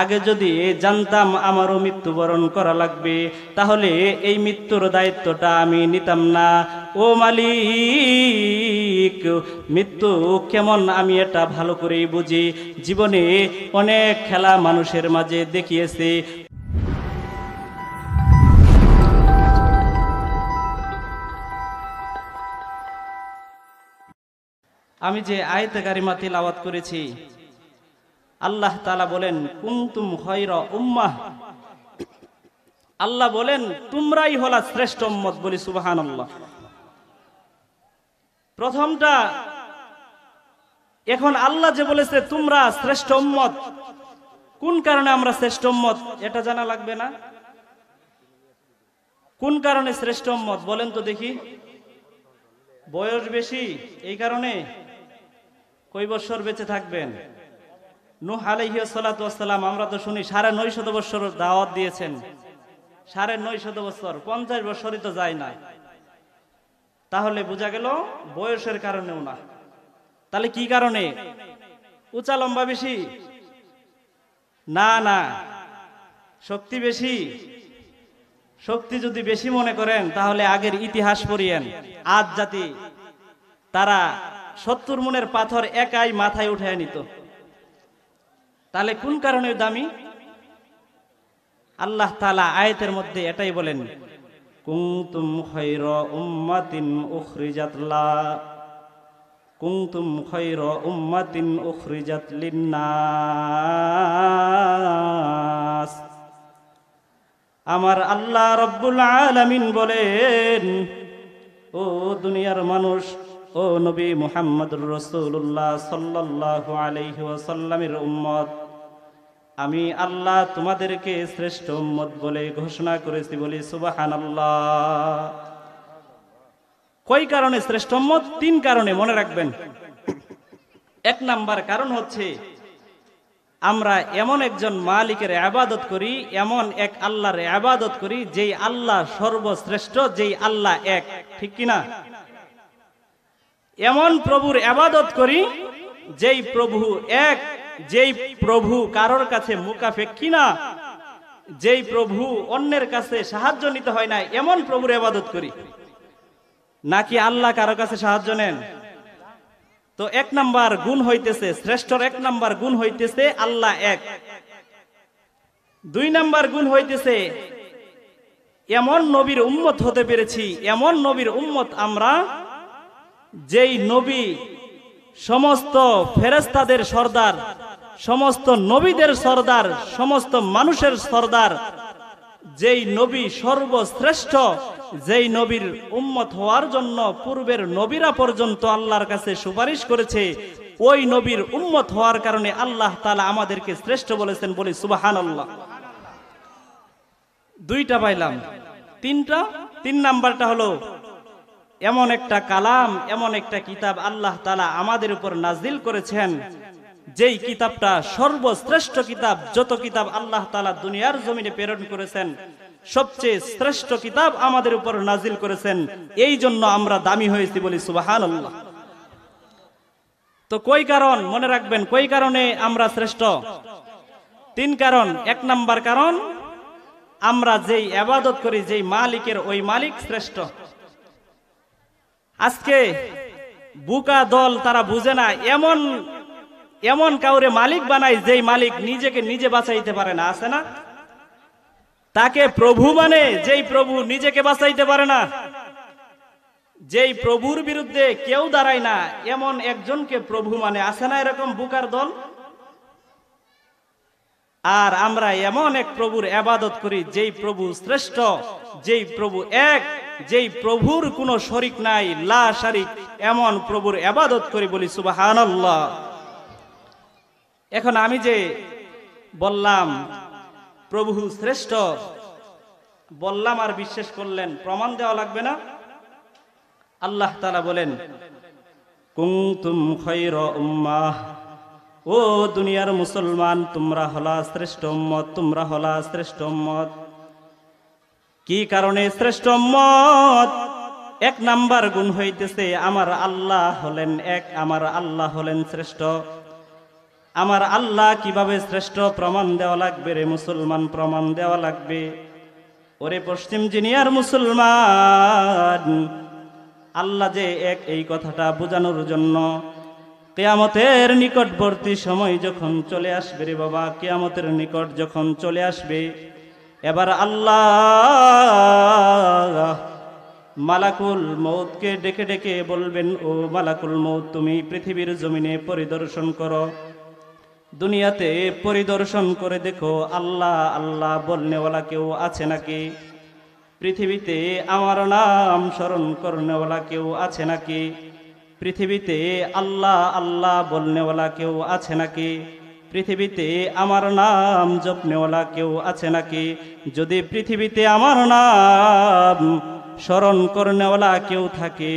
আগে যদি জানতাম আমারও মৃত্যুবরণ করা লাগবে, তাহলে এই মৃত্যুর দায়িত্বটা আমি নিতাম না। ও মালিক, মৃত্যু কেমন আমি এটা ভালো করেই বুঝি। জীবনে অনেক খেলা মানুষের মাঝে দেখিয়েছে। আমি যে আয়তে গারিমা তিলাওয়াত করেছি আল্লাহ তালা বলেন কুমতুম খৈর উম্মাহ। আল্লাহ বলেন, তোমরাই হলা শ্রেষ্ঠ উম্মত বলি সুবাহান আল্লাহ প্রথমটা, এখন আল্লাহ যে বলেছে, তোমরা শ্রেষ্ঠ উম্মত। কোন কারণে আমরা শ্রেষ্ঠ উম্মত, এটা জানা লাগবে না? কোন কারণে শ্রেষ্ঠ উম্মত, বলেন তো দেখি। বয়স বেশি, এই কারণে? কই বছর বেঁচে থাকবেন? নূহ আলাইহি সালাম আমরা তো শুনি সাড়ে নয় শত বছর দাওয়াত দিয়েছেন। সাড়ে নয় শত বছর, পঞ্চাশ বছরই তো যায় না। তাহলে বোঝা গেল বয়সের কারণেও না। তাহলে কি কারণে? উঁচা লম্বা বেশি? না না। শক্তি বেশি? শক্তি যদি বেশি মনে করেন, তাহলে আগের ইতিহাস পড়িয়েন। আজ জাতি তারা সত্তর মনের পাথর একাই মাথায় উঠায় নিত। তাহলে কোন কারণে দামি? আল্লাহ তালা আয়তের মধ্যে এটাই বলেন কুংতুম খৈর উম্মাতিন উখরিজাত লা কুংতুম খৈর উম্মাতিন উখরিজাত লিন্নাস। আমার আল্লাহ রব্বুল আলামিন বলেন, ও দুনিয়ার মানুষ, ও নবী মুহাম্মদুর রসুল্লাহ সাল্লাল্লাহু আলাইহি ওয়াসাল্লামের উম্মত আমি আল্লাহ তোমাদেরকে শ্রেষ্ঠ উম্মত বলে ঘোষণা করেছি বলি, সুবহানাল্লাহ। কই কারণে শ্রেষ্ঠ উম্মত? তিন কারণে, মনে রাখবেন। এক নাম্বার কারণ হচ্ছে, আমরা এমন একজন মালিকের আবাদত করি, এমন এক আল্লাহর আবাদত করি, যেই আল্লাহ সর্বশ্রেষ্ঠ, যেই আল্লাহ এক। ঠিক কিনা এমন প্রভুর আবাদত করি, যেই প্রভু এক যেই প্রভু কারোর কাছে মুকাফেক্ষি না যেই প্রভু অন্যের কাছে সাহায্য নিতে হয় না, এমন প্রভুর আবাদত করি। নাকি আল্লাহ কারও কাছে সাহায্য নেন? তো এক নাম্বার গুণ হইতেছে, শ্রেষ্ঠর এক নাম্বার গুণ হইতেছে আল্লাহ এক। দুই নাম্বার গুণ হইতেছে, এমন নবীর উম্মত হতে পেরেছি, এমন নবীর উম্মত আমরা যেই নবী সমস্ত ফেরেস্তাদের সর্দার সমস্ত নবীদের সর্দার, সমস্ত মানুষের সর্দার, যেই নবী সর্বশ্রেষ্ঠ, যেই নবীর উম্মত হওয়ার জন্য পূর্বের নবীরা পর্যন্ত আল্লাহর কাছে সুপারিশ করেছে, ওই নবীর উম্মত হওয়ার কারণে আল্লাহ তালা আমাদেরকে শ্রেষ্ঠ বলেছেন বলি সুবাহান আল্লাহ দুইটা পাইলাম। তিনটা? তিন নাম্বারটা হলো, এমন একটা কালাম, এমন একটা কিতাব আল্লাহ তালা আমাদের উপর নাজিল করেছেন যেই কিতাবটা সর্বশ্রেষ্ঠ কিতাব, যত কিতাব আল্লাহ তালা দুনিয়ার জমিনে প্রেরণ করেছেন, সবচেয়ে শ্রেষ্ঠ কিতাব আমাদের উপর নাজিল করেছেন, এই জন্য আমরা দামি হয়েছি বলি সুবাহান আল্লাহ তো কই কারণ? মনে রাখবেন, কই কারণে আমরা শ্রেষ্ঠ? তিন কারণ। এক নাম্বার কারণ, আমরা যেই আবাদত করি, যেই মালিকের ওই মালিক শ্রেষ্ঠ। আজকে বুকা দল তারা বুঝে না, এমন এমন কাউরে মালিক বানায় যেই মালিক নিজেকে নিজে বাঁচাইতে পারে না, আছে না? তাকে প্রভু মানে যেই প্রভু নিজেকে বাঁচাইতে পারে না। যেই প্রভুর বিরুদ্ধে কেউ দাঁড়ায় না, এমন একজনকে প্রভু মানে আছে না এরকম বুকার দল? আর আমরা এমন এক প্রভুর আবাদত করি যেই প্রভু শ্রেষ্ঠ, যেই প্রভু এক, যেই প্রভুর কোনো শরিক নাই, লা শারিক, এমন প্রভুর আবাদত করি বলি সুবাহান এখন আমি যে বললাম, প্রভু শ্রেষ্ঠ, বললাম আর বিশ্বাস করলেন, প্রমাণ দেওয়া লাগবে না? আল্লাহ তালা বলেন কুংতুম খৈর উম্মাহ। ও দুনিয়ার মুসলমান, তোমরা হলা শ্রেষ্ঠ উম্মত, তোমরা হলা শ্রেষ্ঠ উম্মত। কি কারণে শ্রেষ্ঠ উম্মত? এক নাম্বার গুণ হইতেছে, আমার আল্লাহ হলেন এক, আমার আল্লাহ হলেন শ্রেষ্ঠ। আমার আল্লাহ কীভাবে শ্রেষ্ঠ প্রমাণ দেওয়া লাগবে রে মুসলমান প্রমাণ দেওয়া লাগবে? ওরে পশ্চিম জিনিয়ার মুসলমান, আল্লাহ যে এক এই কথাটা বোঝানোর জন্য কেয়ামতের নিকটবর্তী সময় যখন চলে আসবে রে বাবা, কেয়ামতের নিকট যখন চলে আসবে, এবার আল্লাহ মালাকুল মৌতকে ডেকে ডেকে বলবেন, ও মালাকুল মৌত তুমি পৃথিবীর জমিনে পরিদর্শন করো। দুনিয়াতে পরিদর্শন করে দেখো, আল্লাহ আল্লাহ বলনেওয়ালা কেউ আছে নাকি? পৃথিবীতে আমার নাম স্মরণ করনেওয়ালা কেউ আছে নাকি? পৃথিবীতে আল্লাহ আল্লাহ বলনেওয়ালা কেউ আছে নাকি? পৃথিবীতে আমার নাম জপনেওয়ালা কেউ আছে নাকি? যদি পৃথিবীতে আমার নাম স্মরণ করনেওয়ালা কেউ থাকে,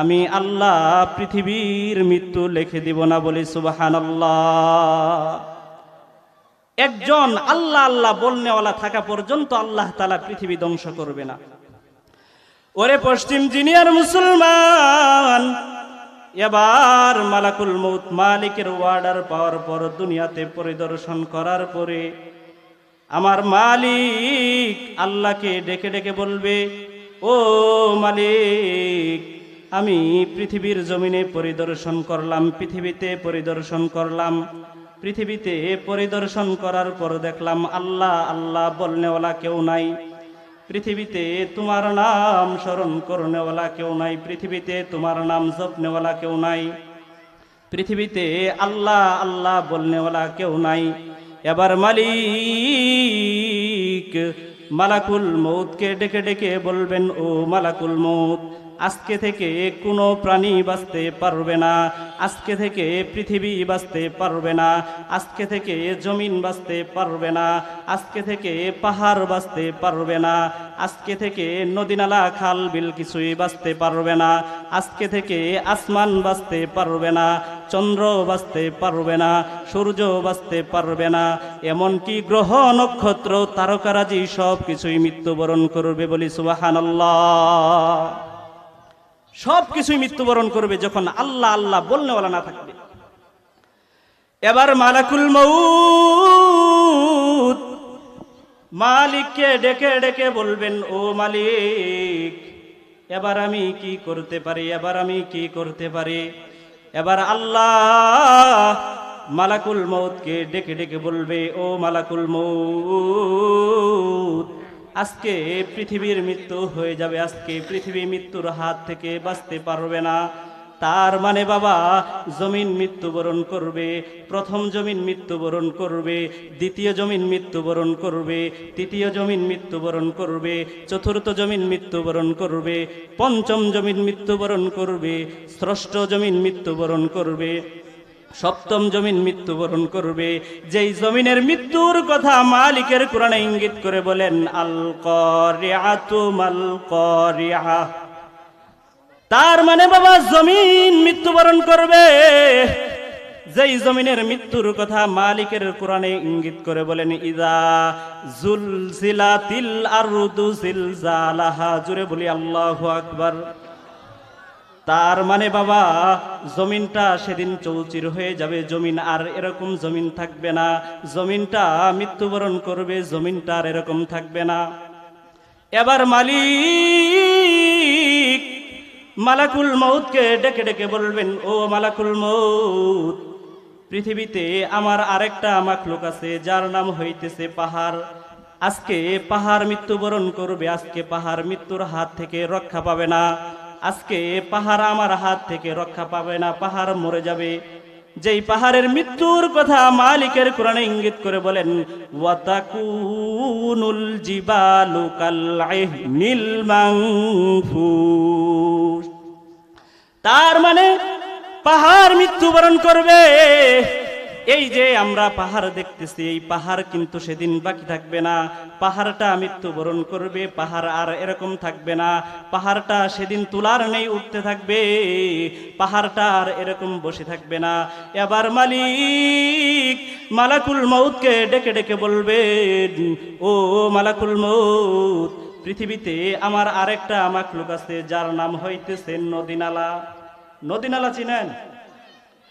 আমি আল্লাহ পৃথিবীর মৃত্যু লিখে দিব না বলি সুবাহান একজন আল্লাহ আল্লাহ বলনেওয়ালা থাকা পর্যন্ত আল্লাহ তালা পৃথিবী ধ্বংস করবে না। ওরে পশ্চিম জিনিয়ার মুসলমান, এবার মালাকুল মৌত মালিকের ওয়ার্ডার পাওয়ার পর দুনিয়াতে পরিদর্শন করার পরে আমার মালিক আল্লাহকে ডেকে ডেকে বলবে ও মালিক, আমি পৃথিবীর জমিনে পরিদর্শন করলাম, পৃথিবীতে পরিদর্শন করলাম। পৃথিবীতে পরিদর্শন করার পর দেখলাম, আল্লাহ আল্লাহ বলনেওয়ালা কেউ নাই। পৃথিবীতে তোমার নাম স্মরণ করনেওয়ালা কেউ নাই। পৃথিবীতে তোমার নাম জপনেওয়ালা কেউ নাই। পৃথিবীতে আল্লাহ আল্লাহ বলনেওয়ালা কেউ নাই। এবার মালিক মালাকুল মৌতকে ডেকে ডেকে বলবেন, ও মালাকুল মৌত আজকে থেকে কোনো প্রাণী বাঁচতে পারবে না, আজকে থেকে পৃথিবী বাঁচতে পারবে না, আজকে থেকে জমিন বাঁচতে পারবে না, আজকে থেকে পাহাড় বাঁচতে পারবে না, আজকে থেকে নদীনালা, খাল বিল কিছুই বাঁচতে পারবে না, আজকে থেকে আসমান বাঁচতে পারবে না চন্দ্র বাঁচতে পারবে না, সূর্য বাঁচতে পারবে না। এমনকি গ্রহ, নক্ষত্র, তারকারাজি সব কিছুই মৃত্যুবরণ করবে বলি সুবাহানাল্লাহ। সব কিছুই মৃত্যুবরণ করবে যখন আল্লাহ আল্লাহ বলনেওয়ালা না থাকবে। এবার মালাকুল মৌত মালিককে ডেকে ডেকে বলবেন, ও মালিক, এবার আমি কি করতে পারি, এবার আমি কি করতে পারি? এবার আল্লাহ মালাকুল মৌতকে ডেকে ডেকে বলবে, ও মালাকুল মৌত আজকে পৃথিবীর মৃত্যু হয়ে যাবে। আজকে পৃথিবী মৃত্যুর হাত থেকে বাঁচতে পারবে না। তার মানে বাবা, জমিন মৃত্যুবরণ করবে, প্রথম জমিন মৃত্যুবরণ করবে, দ্বিতীয় জমিন মৃত্যুবরণ করবে, তৃতীয় জমিন মৃত্যুবরণ করবে, চতুর্থ জমিন মৃত্যুবরণ করবে, পঞ্চম জমিন মৃত্যুবরণ করবে, ষষ্ঠ জমিন মৃত্যুবরণ করবে, সপ্তম জমিন মৃত্যুবরণ করবে। যেই জমিনের মৃত্যুর কথা মালিকের কোরআনে ইঙ্গিত করে বলেন আল করিয়াতু মাল করিয়া তার মানে বাবা, জমিন মৃত্যুবরণ করবে। যেই জমিনের মৃত্যুর কথা মালিকের কোরআনে ইঙ্গিত করে বলেন, ইদা জুলজিলাতিল আরদু জিলজালাহা। জুড়ে বলি, আল্লাহু আকবার। তার মানে বাবা, জমিনটা সেদিন চৌচির হয়ে যাবে। জমিন আর এরকম জমিন থাকবে না। জমিনটা মৃত্যুবরণ করবে, জমিনটা আর এরকম থাকবে না। এবার মালিক মালাকুল মৌতকে ডেকে ডেকে বলবেন, ও মালাকুল মৌত পৃথিবীতে আমার আরেকটা মাখলুক আছে, যার নাম হইতেছে পাহাড়। আজকে পাহাড় মৃত্যুবরণ করবে, আজকে পাহাড় মৃত্যুর হাত থেকে রক্ষা পাবে না। আজকে পাহাড় আমার হাত থেকে রক্ষা পাবে না, পাহাড় মরে যাবে। যেই পাহাড়ের মৃত্যুর কথা মালিকের কোরআনে ইঙ্গিত করে বলেন, ওয়াতাকুনুল জিবালু কাল মাংফুস তার মানে পাহাড় মৃত্যুবরণ করবে। এই যে আমরা পাহাড় দেখতেছি, এই পাহাড় কিন্তু সেদিন বাকি থাকবে না। পাহাড়টা মৃত্যুবরণ করবে, পাহাড় আর এরকম থাকবে না। পাহাড়টা সেদিন তুলার নেই উঠতে থাকবে, পাহাড়টা আর এরকম বসে থাকবে না। এবার মালিক মালাকুল মৌতকে ডেকে ডেকে বলবেন ও মালাকুল মৌত পৃথিবীতে আমার আরেকটা মাখলুক আছে, যার নাম হইতেছে নদীনালা। নদীনালা চিনেন?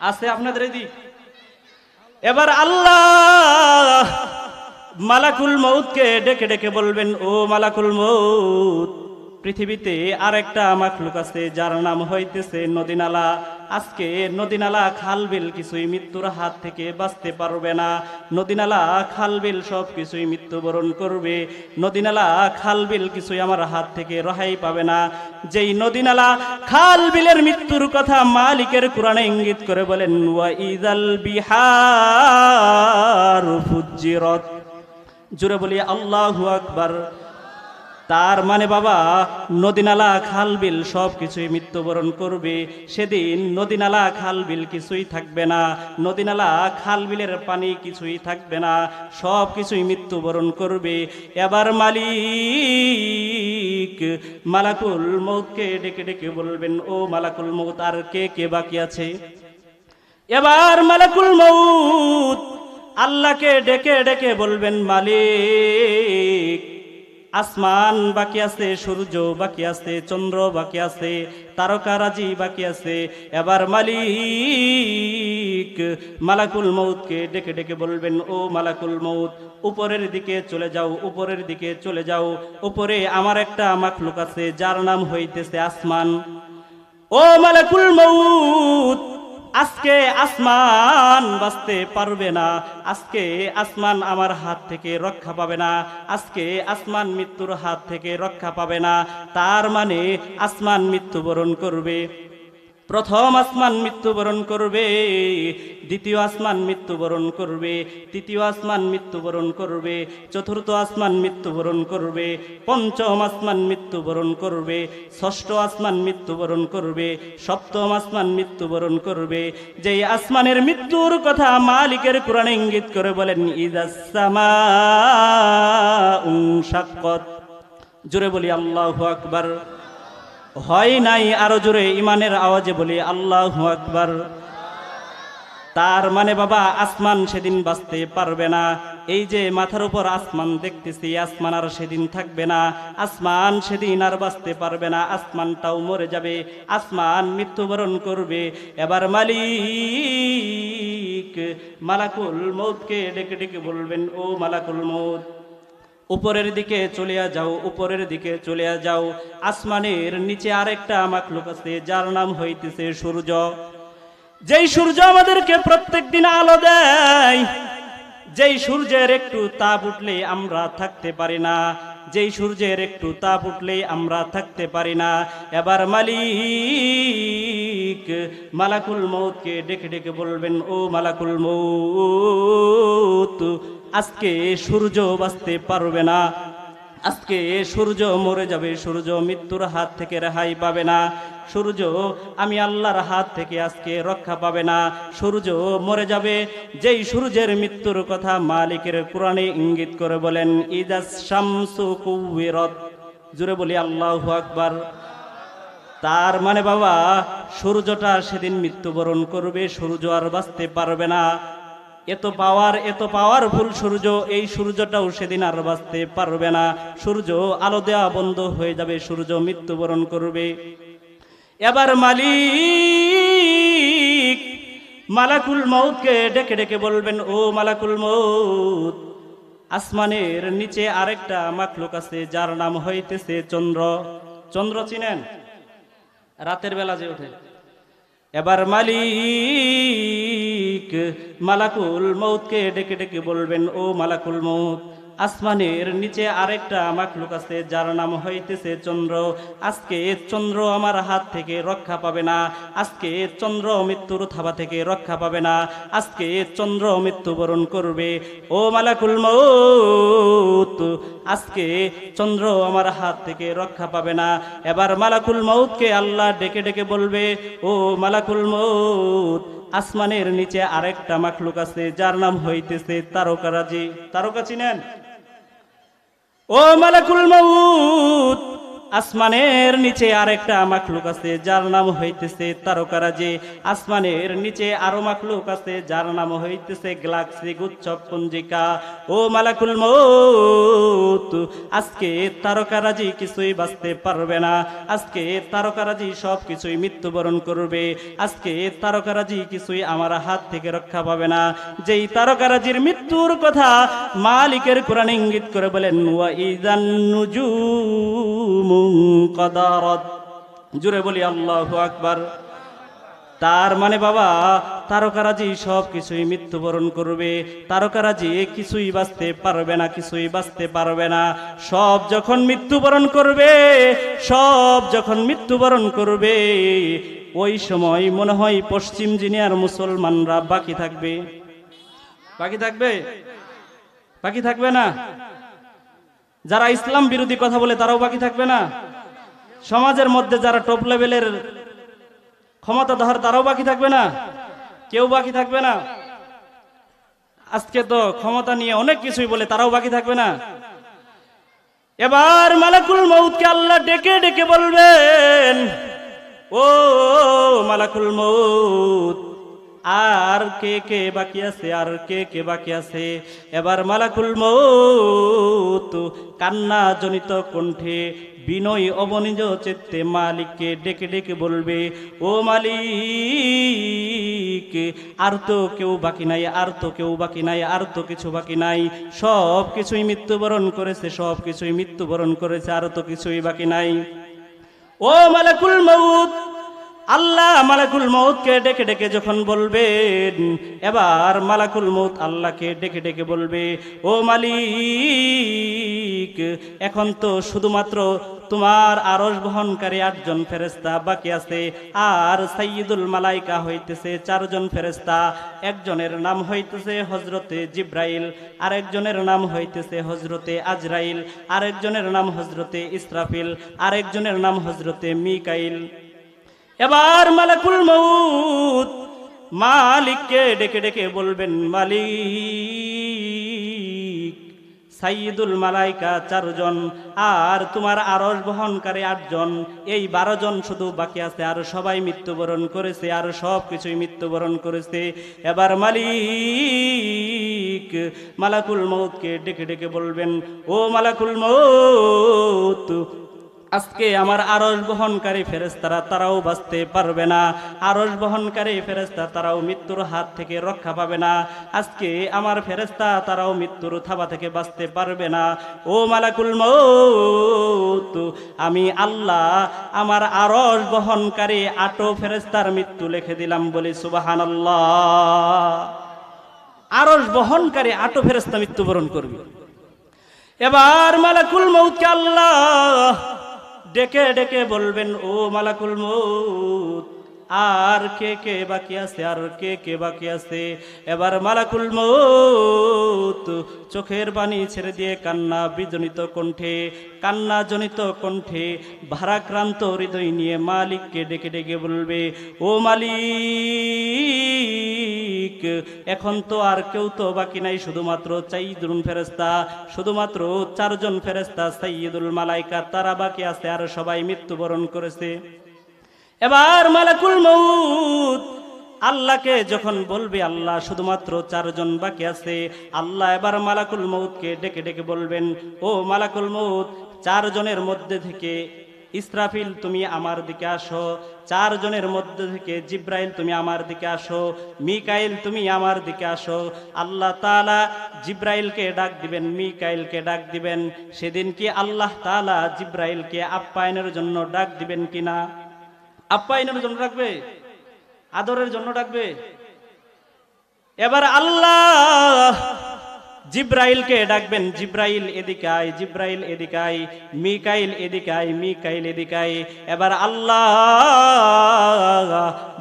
আছে আপনাদের এদিক? এবার আল্লাহ মালাকুল মৌতকে ডেকে ডেকে বলবেন, ও মালাকুল মৌত পৃথিবীতে আরেকটা মাখলুক আছে যার নাম হইতেছে নদীনালা। আজকে নদীনালা খালবিল কিছুই মৃত্যুর হাত থেকে বাঁচতে পারবে না। নদীনালা খালবিল সব কিছুই মৃত্যুবরণ করবে। নদীনালা খালবিল কিছুই আমার হাত থেকে রহাই পাবে না। যেই নদীনালা খালবিলের মৃত্যুর কথা মালিকের কোরআনে ইঙ্গিত করে বলেন, ওয়া ইদাল বিহার জুড়ে বলি, আল্লাহু আকবার। তার মানে বাবা, নদীনালা, খালবিল সব কিছুই মৃত্যুবরণ করবে। সেদিন নদীনালা, খালবিল কিছুই থাকবে না। নদীনালা, খালবিলের পানি কিছুই থাকবে না। সব কিছুই মৃত্যুবরণ করবে। এবার মালিক মালাকুল মৌতকে ডেকে ডেকে বলবেন, ও মালাকুল মৌত আর কে কে বাকি আছে? এবার মালাকুল মৌত আল্লাহকে ডেকে ডেকে বলবেন, মালিক আসমান বাকি আছে, সূর্য বাকি আছে, চন্দ্র বাকি আছে তারকারাজি বাকি আছে। এবার মালিক মালাকুল মৌতকে ডেকে ডেকে বলবেন, ও মালাকুল মৌত উপরের দিকে চলে যাও, উপরের দিকে চলে যাও। উপরে আমার একটা মাখলুক আছে, যার নাম হইতেছে আসমান। ও মালাকুল মৌত আজকে আসমান বাঁচতে পারবে না, আজকে আসমান আমার হাত থেকে রক্ষা পাবে না, আজকে আসমান মৃত্যুর হাত থেকে রক্ষা পাবে না, তার মানে আসমান মৃত্যুবরণ করবে। প্রথম আসমান মৃত্যুবরণ করবে, দ্বিতীয় আসমান মৃত্যুবরণ করবে, তৃতীয় আসমান মৃত্যুবরণ করবে, চতুর্থ আসমান মৃত্যুবরণ করবে, পঞ্চম আসমান মৃত্যুবরণ করবে, ষষ্ঠ আসমান মৃত্যুবরণ করবে, সপ্তম আসমান মৃত্যুবরণ করবে। যেই আসমানের মৃত্যুর কথা মালিকের কোরআন ইঙ্গিত করে বলেন সাক্ষত জোরে বলি, আল্লাহ আকবার। হয় নাই আরও জোরে ইমানের আওয়াজে বলি, আল্লাহ আকবার। তার মানে বাবা, আসমান সেদিন বাঁচতে পারবে না। এই যে মাথার উপর আসমান দেখতেছি, আসমান আর সেদিন থাকবে না। আসমান সেদিন আর বাঁচতে পারবে না, আসমানটাও মরে যাবে, আসমান মৃত্যুবরণ করবে। এবার মালিক মালাকুল মৌতকে ডেকে ডেকে বলবেন, ও মালাকুল মৌত উপরের দিকে চলিয়া যাও, উপরের দিকে চলিয়া যাও। আসমানের নিচে আরেকটা মাখলুক আছে, যার নাম হইতেছে সূর্য। যেই সূর্য আমাদেরকে প্রত্যেক দিন আলো দেয়, যেই সূর্যের একটু তাপ উঠলে আমরা থাকতে পারি না, যেই সূর্যের একটু তাপ উঠলে আমরা থাকতে পারি না। এবার মালিক মালাকুল মৌতকে ডেকে ডেকে বলবেন, ও মালাকুল মৌত আজকে সূর্য বাঁচতে পারবে না। আজকে সূর্য মরে যাবে, সূর্য মৃত্যুর হাত থেকে রেহাই পাবে না। সূর্য, আমি আল্লাহর হাত থেকে আজকে রক্ষা পাবে না। সূর্য মরে যাবে, যেই সূর্যের মৃত্যুর কথা মালিকের কোরআনে ইঙ্গিত করে বলেন, ইদাস শামসু কুবিরত জুড়ে বলি, আল্লাহু আকবার। তার মানে বাবা, সূর্যটা সেদিন মৃত্যুবরণ করবে, সূর্য আর বাঁচতে পারবে না। এত পাওয়ার এত পাওয়ার পাওয়ারফুল সূর্য, এই সূর্যটাও সেদিন আর বাঁচতে পারবে না। সূর্য আলো দেওয়া বন্ধ হয়ে যাবে, সূর্য মৃত্যুবরণ করবে। এবার মালিক মালাকুল মৌতকে ডেকে ডেকে বলবেন, ও মালাকুল মৌত আসমানের নিচে আরেকটা মাখলুক আছে, যার নাম হইতেছে চন্দ্র। চন্দ্র চিনেন? রাতের বেলা যে ওঠে। এবার মালিক মালাকুল মৌতকে ডেকে ডেকে বলবেন, ও মালাকুল মৌত আসমানের নিচে আরেকটা মাখলুক আছে, যার নাম হইতেছে চন্দ্র। আজকে চন্দ্র আমার হাত থেকে রক্ষা পাবে না। আজকে চন্দ্র মৃত্যুর থাবা থেকে রক্ষা পাবে না। আজকে চন্দ্র মৃত্যুবরণ করবে। ও মালাকুল মৌত আজকে চন্দ্র আমার হাত থেকে রক্ষা পাবে না। এবার মালাকুল মৌতকে আল্লাহ ডেকে ডেকে বলবে, ও মালাকুল মৌত আসমানের নিচে আরেকটা মাখলুক আছে যার নাম হইতেছে তারকারাজি। তারকা চিনেন? ও মালাকুল মৌত আসমানের নিচে আরেকটা মাখলুক আছে, যার নাম হইতেছে তারকারাজি আসমানের নিচে আরও মাখলুক আছে, যার নাম হইতেছে গ্যালাক্সি গুচ্ছব পঞ্জিকা। ও মালাকুল মৌত আজকে তারকারাজি কিছুই বাঁচতে পারবে না। আজকে তারকারাজি সব কিছুই মৃত্যুবরণ করবে। আজকে তারকারাজি কিছুই আমার হাত থেকে রক্ষা পাবে না। যেই তারকারাজির মৃত্যুর কথা মালিকের কোরআন ইঙ্গিত করে বলেন, ওয়া ইজান নুজুমুন কদারত। জুড়ে বলি আল্লাহ আকবার। তার মানে বাবা, তারকারাজি সব কিছুই মৃত্যুবরণ করবে। তারকারাজি কিছুই বাঁচতে পারবে না, কিছুই বাঁচতে পারবে না। সব যখন মৃত্যুবরণ করবে, সব যখন মৃত্যুবরণ করবে, ওই সময় মনে হয় পশ্চিম জিনিয়ার মুসলমানরা বাকি থাকবে। বাকি থাকবে? বাকি থাকবে না? যারা ইসলাম বিরোধী কথা বলে তারাও বাকি থাকবে না। সমাজের মধ্যে যারা টপ লেভেলের ক্ষমতা ধর, তারাও বাকি থাকবে না। কেউ বাকি থাকবে না। আজকে তো ক্ষমতা নিয়ে অনেক কিছুই বলে তারাও বাকি থাকবে না। এবার মালাকুল মৌতকে আল্লাহ ডেকে ডেকে বলবেন, ও মালাকুল মৌত আর কে কে বাকি আছে, আর কে কে বাকি আছে? এবার মালাকুল মৌত কান্না জনিত কণ্ঠে বিনয় অবনিজ চিত্তে মালিককে ডেকে ডেকে বলবে, ও মালিক, আর তো কেউ বাকি নাই, আর তো কেউ বাকি নাই, আর তো কিছু বাকি নাই। সব কিছুই মৃত্যুবরণ করেছে, সব কিছুই মৃত্যুবরণ করেছে, আর তো কিছুই বাকি নাই। ও মালাকুল মৌত আল্লাহ মালাকুল মৌতকে ডেকে ডেকে যখন বলবেন, এবার মালাকুল মৌত আল্লাহকে ডেকে ডেকে বলবে, ও মালিক, এখন তো শুধুমাত্র তোমার আরস বহনকারী আটজন ফেরেস্তা বাকি আছে, আর সাইয়দুল মালাইকা হইতেছে চারজন ফেরেস্তা একজনের নাম হইতেছে হজরতে জিব্রাইল, আরেকজনের নাম হইতেছে হজরতে আজরাইল, আরেকজনের নাম হজরতে ইসরাফিল, আরেকজনের নাম হজরতে মিকাইল। এবার মালাকুল মৌত মালিককে ডেকে ডেকে বলবেন, মালিক সাইদুল মালাইকা চারজন, আর তোমার আরস বহনকারী আটজন, এই বারো জন শুধু বাকি আছে, আর সবাই মৃত্যুবরণ করেছে, আর সব কিছুই মৃত্যুবরণ করেছে। এবার মালিক মালাকুল মৌতকে ডেকে ডেকে বলবেন, ও মালাকুল মৌত আজকে আমার আরস বহনকারী ফেরেস্তারা তারাও বাঁচতে পারবে না। আরস বহনকারী ফেরেস্তা তারাও মৃত্যুর হাত থেকে রক্ষা পাবে না। আজকে আমার ফেরেস্তা তারাও মৃত্যুর থাবা থেকে বাঁচতে পারবে না। ও মালাকুল মৌত আমি আল্লাহ আমার আরস বহনকারী আটো ফেরেস্তার মৃত্যু লিখে দিলাম বলি সুবাহান আরস বহনকারী আটো ফেরেস্তা মৃত্যুবরণ করবে। এবার মালাকুল মৌতকে আল্লাহ ডেকে ডেকে বলবেন ও মালাকুল মৌত আর কে কে বাকি আছে, আর কে কে বাকি আছে? এবার মালাকুল মৌত চোখের পানি ছেড়ে দিয়ে কান্না বিজনিত কণ্ঠে, কান্না জনিত কণ্ঠে ভারাক্রান্ত হৃদয় নিয়ে মালিককে ডেকে ডেকে বলবে, ও মালিক, এখন তো আর কেউ তো বাকি নাই, শুধুমাত্র চাইদুল ফেরেস্তা শুধুমাত্র চারজন ফেরেস্তা সাইয়দুল মালাইকা, তারা বাকি আছে, আর সবাই মৃত্যুবরণ করেছে। এবার মালাকুল মৌত আল্লাহকে যখন বলবে, আল্লাহ শুধুমাত্র চারজন বাকি আছে। আল্লাহ এবার মালাকুল মৌতকে ডেকে ডেকে বলবেন, ও মালাকুল মৌত চারজনের মধ্যে থেকে ইসরাফিল তুমি আমার দিকে আসো, চারজনের মধ্যে থেকে জিব্রাইল তুমি আমার দিকে আসো, মিকাইল তুমি আমার দিকে আসো। আল্লাহ তাআলা জিব্রাইলকে ডাক দিবেন, মিকাইলকে ডাক দিবেন। সেদিন কি আল্লাহ তাআলা জিব্রাইলকে আপ্যায়নের জন্য ডাক দিবেন কিনা? আপ্যায়নের জন্য ডাকবে আদরের জন্য ডাকবে। এবার আল্লাহ জিব্রাইলকে ডাকবেন, জিব্রাইল এদিকে আয়, জিব্রাইল এদিকে আয়, মিকাইল এদিকে আয়, মিকাইল এদিকে আয়। এবার আল্লাহ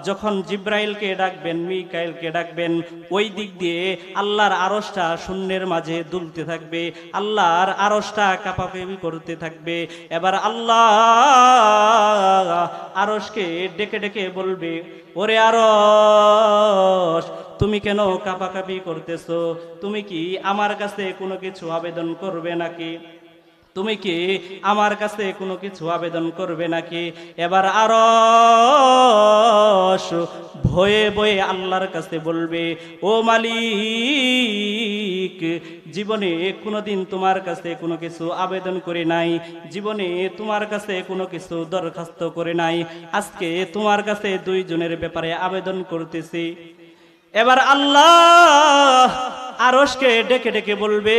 যখন জিব্রাইলকে ডাকবেন, মিকাইলকে ডাকবেন, ওই দিক দিয়ে আল্লাহর আরসটা শূন্যের মাঝে দুলতে থাকবে, আল্লাহর আরসটা কাপাকাপি করতে থাকবে। এবার আল্লাহ আরসকে ডেকে ডেকে বলবে, ওরে আরস তুমি কেন কাপাকাপি করতেছো? তুমি কি আমার কাছে কোনো কিছু আবেদন করবে নাকি? তুমি কি আমার কাছে কোনো কিছু আবেদন করবে নাকি? এবার আরও ভয়ে ভয়ে আল্লাহর কাছে বলবে, ও মালিক, জীবনে কোনোদিন তোমার কাছে কোনো কিছু আবেদন করে নাই। জীবনে তোমার কাছে কোনো কিছু দরখাস্ত করে নাই। আজকে তোমার কাছে দুইজনের ব্যাপারে আবেদন করতেছি। এবার আল্লাহ আরসকে ডেকে ডেকে বলবে,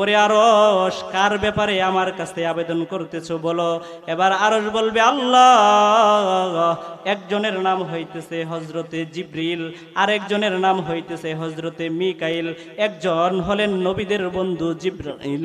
ওরে আরস কার ব্যাপারে আমার কাছে আবেদন করতেছো বলো? এবার আরস বলবে, আল্লাহ, একজনের নাম হইতেছে হজরতে জিব্রিল আর একজনের নাম হইতেছে হজরতে মিকাইল, একজন হলেন নবীদের বন্ধু জিব্রাইল।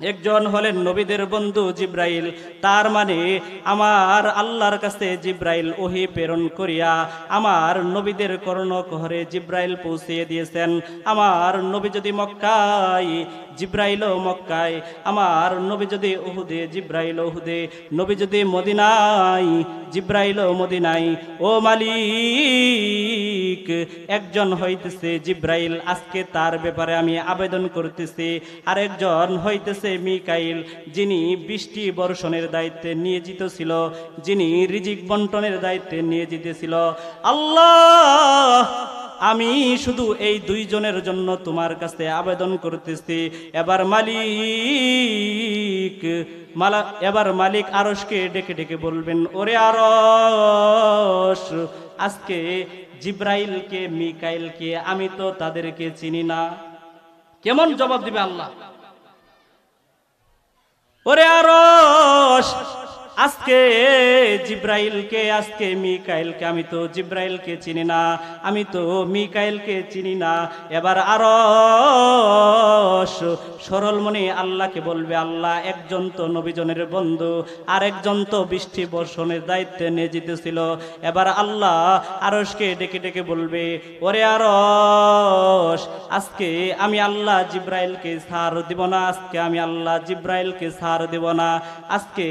একজন হলেন নবীদের বন্ধু জিব্রাইল। তার মানে আমার আল্লাহর কাছে জিব্রাইল ওহি প্রেরণ করিয়া আমার নবীদের কর্ণ কর্ণকহরে জিব্রাইল পৌঁছিয়ে দিয়েছেন। আমার নবী যদি মক্কায় জিব্রাইলও মক্কায়। আমার নবী যদি ওহুদে জিব্রাইল ওহুদে নবী যদি মদিনাই জিব্রাইল মদিনাই ও মালিক, একজন হইতেছে জিব্রাইল। আজকে তার ব্যাপারে আমি আবেদন করতেছি। আর একজন হইতেছে মিকাইল, যিনি বৃষ্টি বর্ষণের দায়িত্বে নিয়োজিত ছিল। যিনি রিজিক বন্টনের দায়িত্বে নিয়োজিত ছিল। আল্লাহ আমি শুধু এই দুইজনের জন্য তোমার কাছে আবেদন করতেছি। এবার মালিক, মালা, এবার মালিক আরসকে ডেকে ডেকে বলবেন, ওরে আরস আজকে জিব্রাইলকে, মিকাইলকে আমি তো তাদেরকে চিনি না। কেমন জবাব দিবে আল্লাহ? ওরে আরস আজকে জিব্রাইলকে, আজকে মিকাইলকে, আমি তো জিব্রাইলকে চিনি না, আমি তো মিকাইলকে চিনি না। এবার আরস সরল মনে আল্লাহকে বলবে, আল্লাহ একজন তো নবীজনের বন্ধু আর একজন তো বৃষ্টি বর্ষণের দায়িত্বে নিয়োজিত ছিল। এবার আল্লাহ আরসকে ডেকে ডেকে বলবে, ওরে আরস আজকে আমি আল্লাহ জিব্রাইলকে সার দিব না, আজকে আমি আল্লাহ জিব্রাইলকে সার দিব না, আজকে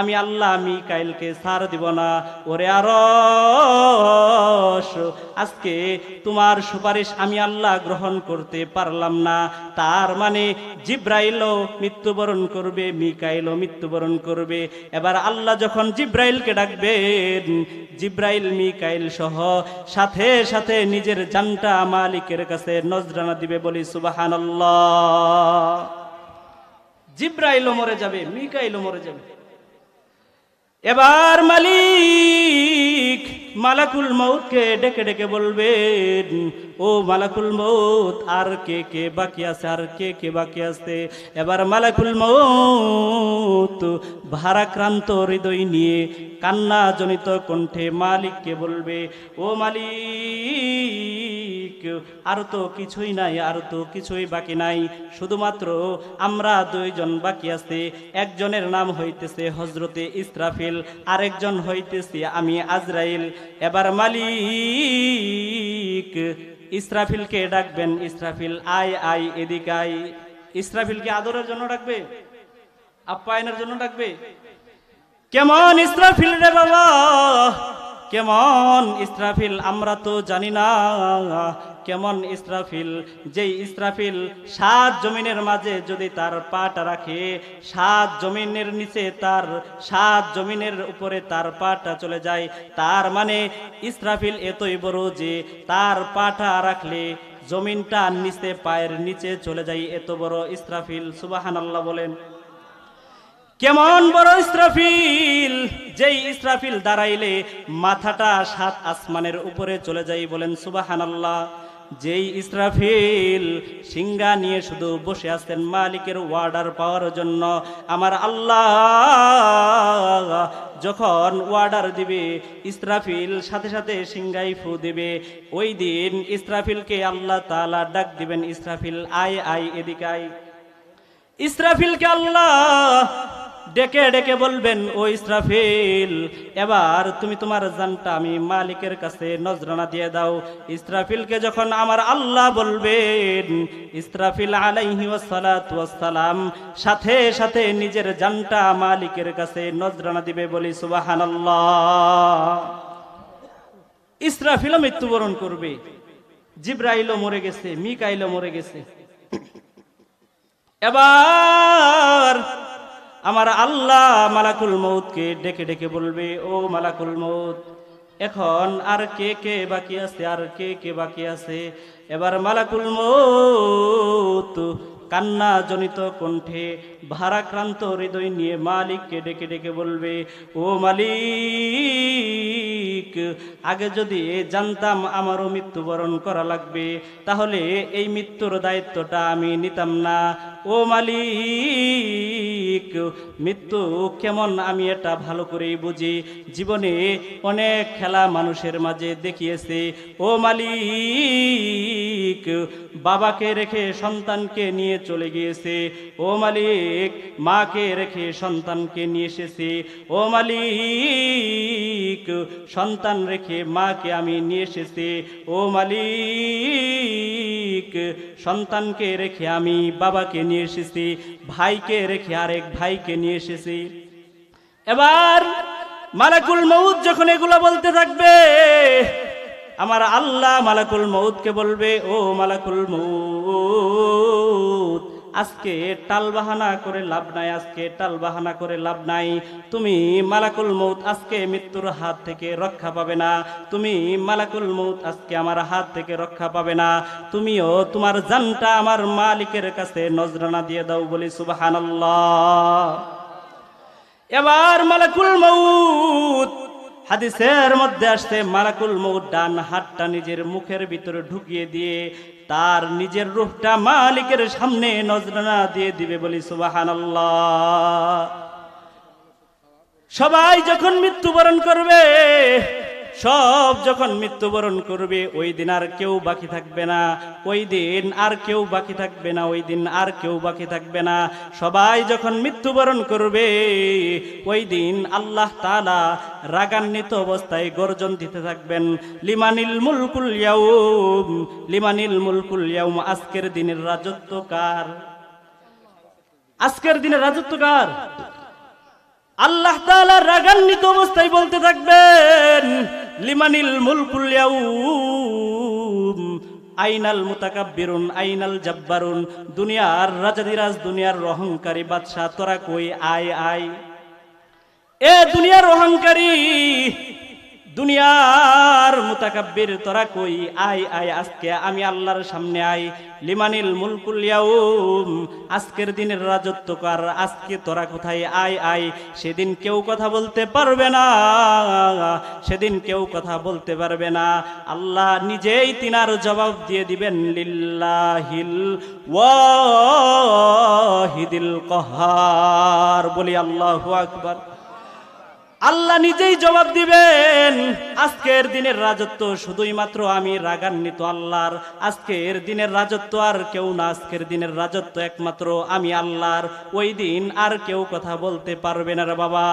আমি আল্লাহ মিকাইলকে সার দিব না। ওরে আরস আজকে তোমার সুপারিশ আমি আল্লাহ গ্রহণ করতে পারলাম না। তার মানে জিব্রাইলও মৃত্যুবরণ করবে, মিকাইলও মৃত্যুবরণ করবে। এবার আল্লাহ যখন জিব্রাইলকে ডাকবেন, জিব্রাইল, মিকাইল সহ সাথে সাথে নিজের জানটা মালিকের কাছে নজরানা দিবে, বলি, সুবাহানাল্লাহ। জিব্রাইলও মরে যাবে, মিকাইলও মরে যাবে। এবার মালিক মালাকুল মৌতকে ডেকে ডেকে বলবেন ও মালাকুল মৌত আর কে কে বাকি আছে, আর কে কে বাকি আছে? এবার মালাকুল মৌত ভারাক্রান্ত হৃদয় নিয়ে কান্না জনিত কণ্ঠে মালিককে বলবে, ও মালিক, আর তো কিছুই নাই, আর তো কিছুই বাকি নাই। শুধুমাত্র আমরা দুইজন বাকি আছে। একজনের নাম হইতেছে হজরতে ইসরাফিল, আরেকজন হইতেছে আমি আজরাইল। এবার মালিক ইসরাফিলকে ডাকবেন, ইসরাফিল আই আই এদিক আয়। ইসরাফিলকে আদরের জন্য ডাকবে, আপ্যায়নের জন্য ডাকবে। কেমন ইসরাফিল রে বাবা? কেমন ইসরাফিল, আমরা তো জানি না। কেমন ইসরাফিল, যেই ইসরাফিল সাত জমিনের মাঝে যদি তার পাটা রাখে, সাত জমিনের নিচে তার, সাত জমিনের উপরে তার পাটা চলে যায়। তার মানে ইসরাফিল এতই বড় যে তার পাটা রাখলে জমিনটা নিচে, পায়ের নিচে চলে যায়। এত বড় ইসরাফিল সুবাহান আল্লাহ বলেন। কেমন বড় ইসরাফিল? যেই ইসরাফিল দাঁড়াইলে মাথাটা সাত আসমানের উপরে চলে যাই বলেন, সুবাহানাল্লাহ। যেই ইসরাফিল সিঙ্গা নিয়ে শুধু বসে আছেন মালিকের ওয়ার্ডার পাওয়ার জন্য, আমার আল্লাহ যখন ওয়ার্ডার দিবে, ইসরাফিল সাথে সাথে সিঙ্গাই ফু দিবে। ওই দিন ইসরাফিলকে আল্লাহ তালা ডাক দিবেন, ইসরাফিল, আয় আয় এদিকায় ইসরাফিলকে আল্লাহ ডেকে ডেকে বলবেন, ও ইসরাফিল, এবার তুমি তোমার জানটা আমি মালিকের কাছে নজরানা দিয়ে দাও। ইসরাফিলকে যখন আমার আল্লাহ বলবেন, ইসরাফিল আলাইহি ওয়াসসালাম সাথে সাথে নিজের জানটা মালিকের কাছে নজরানা দিবে বলি, সুবহানাল্লাহ। ইসরাফিলও মৃত্যুবরণ করবে। জিব্রাইলও মরে গেছে, মিকাইলও মরে গেছে। এবার আমার আল্লাহ মালাকুল মৌতকে ডেকে ডেকে বলবে, ও মালাকুল মৌত এখন আর কে কে বাকি আছে, আর কে কে বাকি আছে? এবার মালাকুল মৌত কান্না জনিত কণ্ঠে ভারাক্রান্ত হৃদয় নিয়ে মালিককে ডেকে ডেকে বলবে, ও মালিক, আগে যদি জানতাম আমারও মৃত্যুবরণ করা লাগবে, তাহলে এই মৃত্যুর দায়িত্বটা আমি নিতাম না। ও মালিক মৃত্যু কেমন আমি এটা ভালো করেই বুঝি। জীবনে অনেক খেলা মানুষের মাঝে দেখিয়েছে। ও মালিক, বাবাকে রেখে সন্তানকে নিয়ে চলে গিয়েছে। ও মালিক, মাকে রেখে সন্তানকে নিয়ে এসেছে। ও মালিক সন্তান রেখে মাকে আমি নিয়ে এসেছি। ও মালিক, সন্তানকে রেখে আমি বাবাকে নিয়ে এসেছি, ভাইকে রেখে আরেক ভাইকে নিয়ে এসেছি। এবার মালাকুল মৌত যখন এগুলো বলতে থাকবে, আমার আল্লাহ মালাকুল মৌতকে বলবে, ও মালাকুল মৌত আজকে টাল বাহানা করে লাভ নাই, আজকে টাল বাহানা করে লাভ নাই। তুমি মালাকুল মৌত আজকে মৃত্যুর হাত থেকে রক্ষা পাবে না। তুমি মালাকুল মৌত আজকে আমার হাত থেকে রক্ষা পাবে না। তুমিও তোমার জানটা আমার মালিকের কাছে নজরানা দিয়ে দাও বলি, সুবহানাল্লাহ। এবার মালাকুল মৌত হাদিসের মধ্যে আসছে, মালাকুল মৌত ডান হাতটা নিজের মুখের ভিতরে ঢুকিয়ে দিয়ে তার নিজের রূপটা মালিকের সামনে নজরানা দিয়ে দিবে বলি সুবাহান সবাই যখন মৃত্যুবরণ করবে সব যখন মৃত্যুবরণ করবে, ওই দিন আর কেউ বাকি থাকবে না। ওই দিন আর কেউ বাকি থাকবে না, ওই দিন আর কেউ বাকি থাকবে না। সবাই যখন মৃত্যুবরণ করবে, ওই দিন আল্লাহ তালা রাগান্বিত অবস্থায় গর্জন দিতে থাকবেন। লিমানিল মুলকুল ইয়াউম, লিমানিল মুলকুল ইয়াউম, আজকের দিনের রাজত্ব কার? আজকের দিনের রাজত্ব কার? আল্লাহ তাআলা রাগান্বিত অবস্থায় বলতে থাকবেন লিমানিল মুলকুল ইয়াউম, আইনাল মুতাকাব্বিরুন, আইনাল জাব্বারুন। দুনিয়ার রাজাধিরাজ, দুনিয়ার অহংকারী বাদশাহ, তোরা কই? আয় আয়। এ দুনিয়ার অহংকারী দুনিয়ার মুতাকাব্বির, তোরা কই? আয় আয়, আজকে আমি আল্লাহর সামনে আই লিমানিল মুলকুল ইয়াউম, আজকের দিনের রাজত্ব কার। আজকে তোরা কোথায়? আয় আয়। সেদিন কেউ কথা বলতে পারবে না। সেদিন কেউ কথা বলতে পারবে না। আল্লাহ নিজেই তিনার জবাব দিয়ে দিবেন, লিল্লাহিল ওয়াহিদিল কহার। বলি আল্লাহু আকবার। আল্লাহ নিজেই জবাব দিবেন, আজকের দিনের রাজত্ব শুধুই মাত্র আমি রাগান্বিত আল্লাহর। আজকের দিনের রাজত্ব আর কেউ না, আজকের দিনের রাজত্ব একমাত্র আমি আল্লাহর। ওই দিন আর কেউ কথা বলতে পারবে না বাবা।